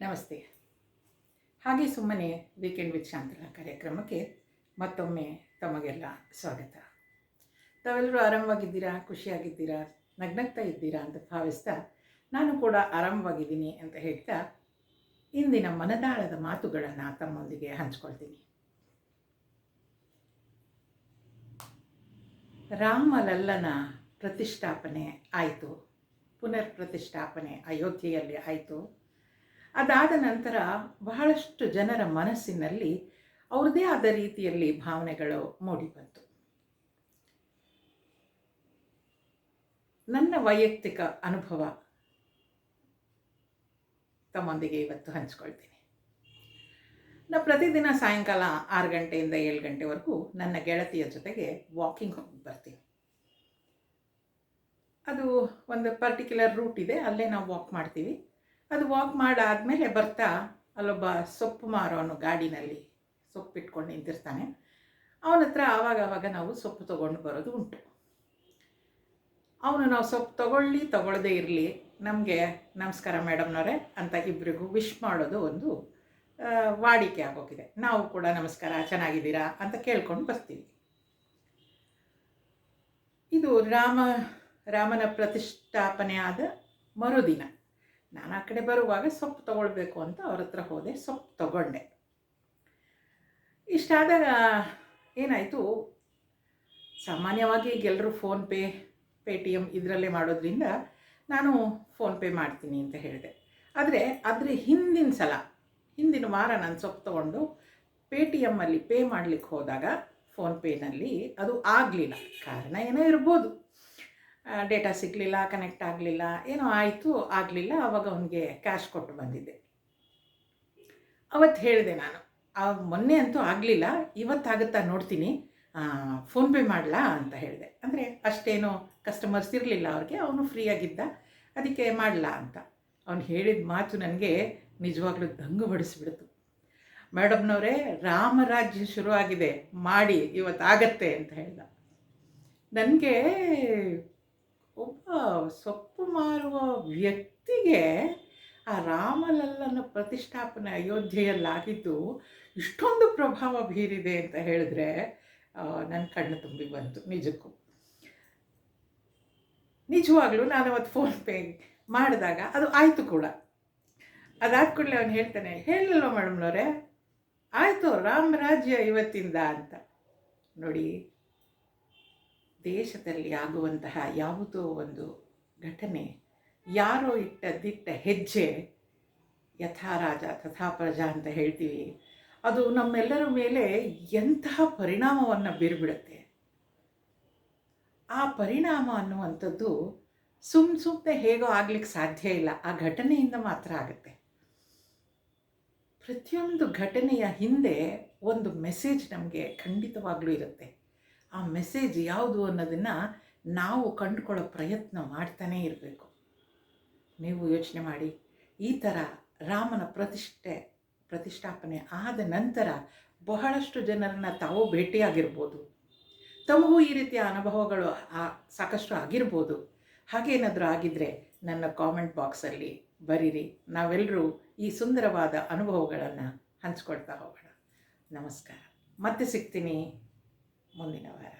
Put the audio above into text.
ನಮಸ್ತೆ. ಹಾಗೆ ಸುಮ್ಮನೆ ವೀಕೆಂಡ್ ವಿತ್ ಶಾಂತಲ ಕಾರ್ಯಕ್ರಮಕ್ಕೆ ಮತ್ತೊಮ್ಮೆ ತಮಗೆಲ್ಲ ಸ್ವಾಗತ. ತಾವೆಲ್ಲರೂ ಆರಾಮವಾಗಿದ್ದೀರಾ ಖುಷಿಯಾಗಿದ್ದೀರಾ? ನಗ್ನಗ್ತಾ ಇದ್ದೀರಾ ಅಂತ ಭಾವಿಸ್ತಾ ನಾನು ಕೂಡ ಆರಾಮವಾಗಿದ್ದೀನಿ ಅಂತ ಹೇಳ್ತಾ ಇಂದಿನ ಮನದಾಳದ ಮಾತುಗಳನ್ನು ತಮ್ಮೊಂದಿಗೆ ಹಂಚ್ಕೊಳ್ತೀನಿ. ರಾಮಲಲ್ಲನ ಪ್ರತಿಷ್ಠಾಪನೆ ಆಯಿತು. ಪುನರ್ ಪ್ರತಿಷ್ಠಾಪನೆ ಅಯೋಧ್ಯೆಯಲ್ಲಿ ಆಯಿತು. ಅದಾದ ನಂತರ ಬಹಳಷ್ಟು ಜನರ ಮನಸ್ಸಿನಲ್ಲಿ ಅವ್ರದ್ದೇ ಆದ ರೀತಿಯಲ್ಲಿ ಭಾವನೆಗಳು ಮೂಡಿಬಂತು ನನ್ನ ವೈಯಕ್ತಿಕ ಅನುಭವ ತಮ್ಮೊಂದಿಗೆ ಇವತ್ತು ಹಂಚ್ಕೊಳ್ತೀನಿ. ನಾ ಪ್ರತಿದಿನ ಸಾಯಂಕಾಲ ಆರು ಗಂಟೆಯಿಂದ ಏಳು ಗಂಟೆವರೆಗೂ ನನ್ನ ಗೆಳತಿಯ ಜೊತೆಗೆ ವಾಕಿಂಗ್ ಹೋಗಿ ಬರ್ತೀನಿ. ಅದು ಒಂದು ಪರ್ಟಿಕ್ಯುಲರ್ ರೂಟ್ ಇದೆ, ಅಲ್ಲೇ ನಾವು ವಾಕ್ ಮಾಡ್ತೀವಿ. ಅದು ವಾಕ್ ಮಾಡಾದಮೇಲೆ ಬರ್ತಾ ಅಲ್ಲೊಬ್ಬ ಸೊಪ್ಪು ಮಾರೋನು ಗಾಡಿನಲ್ಲಿ ಸೊಪ್ಪು ಇಟ್ಕೊಂಡು ನಿಂತಿರ್ತಾನೆ. ಅವನ ಹತ್ರ ಆವಾಗ ನಾವು ಸೊಪ್ಪು ತೊಗೊಂಡು ಬರೋದು ಉಂಟು. ಅವನು ನಾವು ಸೊಪ್ಪು ತಗೊಳ್ಳಿ ತಗೊಳ್ಳದೇ ಇರಲಿ, ನಮಗೆ ನಮಸ್ಕಾರ ಮೇಡಮ್ನವರೇ ಅಂತ ಇಬ್ಬರಿಗೂ ವಿಶ್ ಮಾಡೋದು ಒಂದು ವಾಡಿಕೆ ಆಗೋಗಿದೆ. ನಾವು ಕೂಡ ನಮಸ್ಕಾರ, ಚೆನ್ನಾಗಿದ್ದೀರಾ ಅಂತ ಕೇಳ್ಕೊಂಡು ಬರ್ತೀವಿ. ಇದು ರಾಮ, ರಾಮನ ಪ್ರತಿಷ್ಠಾಪನೆ ಆದ ಮರುದಿನ. ನಾನು ಆ ಕಡೆ ಬರುವಾಗ ಸೊಪ್ಪು ತಗೊಳ್ಬೇಕು ಅಂತ ಅವ್ರ ಹತ್ರ ಹೋದೆ, ಸೊಪ್ಪು ತಗೊಂಡೆ. ಇಷ್ಟಾದಾಗ ಏನಾಯಿತು, ಸಾಮಾನ್ಯವಾಗಿ ಎಲ್ಲರೂ ಫೋನ್ಪೇ ಪೇ ಟಿ ಎಂ ಇದರಲ್ಲೇ ಮಾಡೋದ್ರಿಂದ ನಾನು ಫೋನ್ಪೇ ಮಾಡ್ತೀನಿ ಅಂತ ಹೇಳಿದೆ. ಆದರೆ ಅದರ ಹಿಂದಿನ ಸಲ, ಹಿಂದಿನ ವಾರ ನಾನು ಸೊಪ್ಪು ತೊಗೊಂಡು ಪೇ ಟಿ ಎಮ್ಮಲ್ಲಿ ಪೇ ಮಾಡಲಿಕ್ಕೆ ಹೋದಾಗ ಫೋನ್ಪೇನಲ್ಲಿ ಅದು ಆಗಲಿಲ್ಲ. ಕಾರಣ ಏನೋ ಇರ್ಬೋದು. ಡೇಟಾ ಸಿಗಲಿಲ್ಲ ಕನೆಕ್ಟ್ ಆಗಲಿಲ್ಲ, ಏನೋ ಆಯಿತು, ಆಗಲಿಲ್ಲ ಆವಾಗ ಅವನಿಗೆ ಕ್ಯಾಶ್ ಕೊಟ್ಟು ಬಂದಿದ್ದೆ. ಅವತ್ತು ಹೇಳಿದೆ ನಾನು ಮೊನ್ನೆ ಅಂತೂ ಆಗಲಿಲ್ಲ, ಇವತ್ತಾಗುತ್ತಾ ನೋಡ್ತೀನಿ ಫೋನ್ಪೇ ಮಾಡಲಾ ಅಂತ ಹೇಳಿದೆ. ಅಂದರೆ ಅಷ್ಟೇನು ಕಸ್ಟಮರ್ಸ್ ಇರಲಿಲ್ಲ ಅವ್ರಿಗೆ, ಅವನು ಫ್ರೀಯಾಗಿದ್ದ ಅದಕ್ಕೆ ಮಾಡಲಾ ಅಂತ. ಅವನು ಹೇಳಿದ ಮಾತು ನನಗೆ ನಿಜವಾಗ್ಲೂ ದಂಗು ಬಡಿಸ್ಬಿಡ್ತು ಮೇಡಮ್ನವರೇ, ರಾಮರಾಜ್ಯ ಶುರುವಾಗಿದೆ, ಮಾಡಿ, ಇವತ್ತಾಗತ್ತೆ ಅಂತ ಹೇಳ್ದ. ನನಗೆ ಒಬ್ಬ ಸೊಪ್ಪು ಮಾರುವ ವ್ಯಕ್ತಿಗೆ ಆ ರಾಮಲಲ್ಲನ ಪ್ರತಿಷ್ಠಾಪನೆ ಅಯೋಧ್ಯೆಯಲ್ಲಾಗಿದ್ದು ಇಷ್ಟೊಂದು ಪ್ರಭಾವ ಬೀರಿದೆ ಅಂತ ಹೇಳಿದ್ರೆ ನನ್ನ ಕಣ್ಣು ತುಂಬಿ ಬಂತು ನಿಜಕ್ಕೂ. ನಿಜವಾಗ್ಲೂ ನಾನು ಅವತ್ತು ಫೋನ್ಪೇ ಮಾಡಿದಾಗ ಅದು ಆಯಿತು ಕೂಡ. ಅದಾದ ಕೂಡಲೇ ಅವನು ಹೇಳ್ತಾನೆ, ಹೇಳಲ್ವ ಮೇಡಮ್ನವರೇ ಆಯಿತು ರಾಮರಾಜ್ಯ ಇವತ್ತಿಂದ ಅಂತ. ನೋಡಿ ದೇಶದಲ್ಲಿ ಆಗುವಂತಹ ಯಾವುದೋ ಒಂದು ಘಟನೆ, ಯಾರೋ ಇಟ್ಟ ದಿಟ್ಟ ಹೆಜ್ಜೆ ಯಥಾರಾಜ ತಥಾ ಪ್ರಜಾ ಅಂತ ಹೇಳ್ತೀವಿ. ಅದು ನಮ್ಮೆಲ್ಲರ ಮೇಲೆ ಎಂತಹ ಪರಿಣಾಮವನ್ನು ಬೀರ್ಬಿಡುತ್ತೆ? ಆ ಪರಿಣಾಮ ಅನ್ನುವಂಥದ್ದು ಸುಮ್ ಸುಮ್ಮನೆ ಹೇಗೋ ಆಗ್ಲಿಕ್ಕೆ ಸಾಧ್ಯ ಇಲ್ಲ. ಆ ಘಟನೆಯಿಂದ ಮಾತ್ರ ಆಗುತ್ತೆ. ಪ್ರತಿಯೊಂದು ಘಟನೆಯ ಹಿಂದೆ ಒಂದು ಮೆಸೇಜ್ ನಮಗೆ ಖಂಡಿತವಾಗ್ಲೂ ಇರುತ್ತೆ. ಆ ಮೆಸೇಜ್ ಯಾವುದು ಅನ್ನೋದನ್ನು ನಾವು ಕಂಡುಕೊಳ್ಳೋ ಪ್ರಯತ್ನ ಮಾಡ್ತಾನೇ ಇರಬೇಕು. ನೀವು ಯೋಚನೆ ಮಾಡಿ. ಈ ಥರ ರಾಮನ ಪ್ರತಿಷ್ಠೆ, ಪ್ರತಿಷ್ಠಾಪನೆ ಆದ ನಂತರ ಬಹಳಷ್ಟು ಜನರನ್ನು ತಾವು ಭೇಟಿಯಾಗಿರ್ಬೋದು. ತಮಗೂ ಈ ರೀತಿಯ ಅನುಭವಗಳು ಆ- ಸಾಕಷ್ಟು ಆಗಿರ್ಬೋದು. ಹಾಗೇನಾದರೂ ಆಗಿದ್ದರೆ ನನ್ನ ಕಾಮೆಂಟ್ ಬಾಕ್ಸಲ್ಲಿ ಬರೀರಿ. ನಾವೆಲ್ಲರೂ ಈ ಸುಂದರವಾದ ಅನುಭವಗಳನ್ನು ಹಂಚ್ಕೊಳ್ತಾ ಹೋಗೋಣ. ನಮಸ್ಕಾರ. ಮತ್ತೆ ಸಿಗ್ತೀನಿ. ಮುಂದಿನ ವಾರ